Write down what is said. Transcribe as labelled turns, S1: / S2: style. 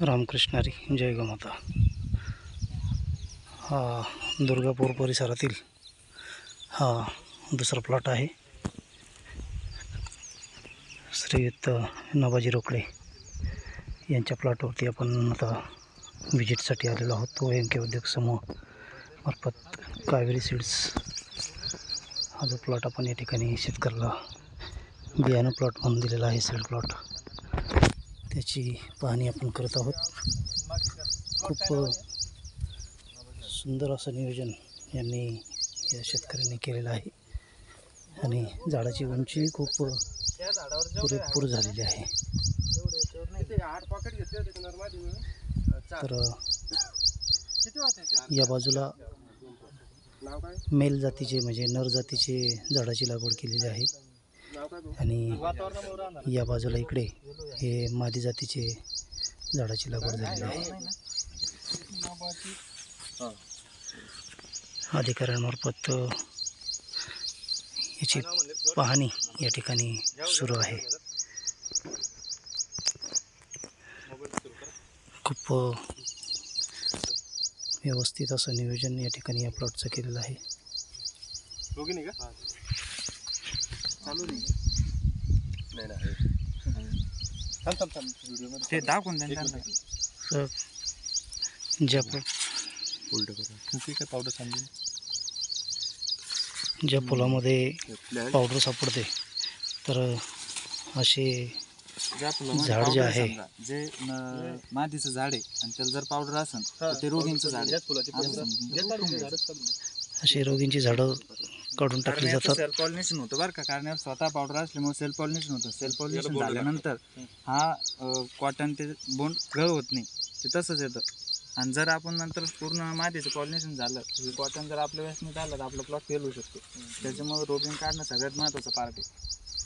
S1: रामकृष्णारी. जय गोमाता. हा दुर्गापूर परिसरातील हा दुसरा प्लॉट आहे. श्रीयुक्त नवाजी रोकडे यांच्या प्लॉटवरती आपण आता व्हिजिटसाठी आलेलो आहोत. तो एम के उद्योग समूह मार्फत कावेरी सीड्स हा जो प्लॉट आपण या ठिकाणी शेतकऱ्याला बियाणं प्लॉट म्हणून दिलेला आहे सीड प्लॉट त्याची पाहणी आपण करत आहोत. खूप सुंदर असं नियोजन यांनी या शेतकऱ्यांनी केलेलं आहे. आणि झाडाची उंची खूप पुरेपूर झालेली आहे. तर या बाजूला मेल जातीचे म्हणजे नर जातीचे झाडाची लागवड केलेली आहे. आणि या बाजूला इकडे हे मादी जातीचे झाडाची लागवड झालेली आहे. अधिकाऱ्यांमार्फत याची पाहणी या ठिकाणी सुरू आहे. खूप व्यवस्थित असं नियोजन या ठिकाणी या प्लॉटचं केलेलं आहे.
S2: चालू नाही. थांब थांब थांब. व्हिडिओमध्ये
S3: ते दाखवून द्या
S2: उलट करा. काय पावडर सांगली?
S1: ज्या फुलामध्ये पावडर सापडते. तर असे
S3: ज्या फुलामध्ये
S1: झाड जे
S3: powder
S1: आहे.
S3: समजा, जे न- मादीचं झाड आहे आणि त्याला जर पावडर असेल तर ते रोगींचं झाड आहे. असं समजून उठून घ्यायचं.
S1: असे रोगींची झाडं काढून टाकली जातात.
S3: सेल्फ पॉलिनेशन होतं बरं का. कारण स्वतः पावडर असल्यामुळे सेल्फ पॉलिनेशन होतं. सेल्फ पॉलिनेशन झाल्यानंतर हा. कॉटन ते बोंड गळ होत नाही. ते तसंच येतं. आणि जर आपण नंतर पूर्ण मादीचं पॉलिनेशन झालं की कॉटन जर आपल्या वेळेस नाही झालं तर आपला प्लॉट फेल होऊ शकतो. त्याच्यामुळे रोगिंग काढणं सगळ्यात महत्त्वाचं पार्ट आहे.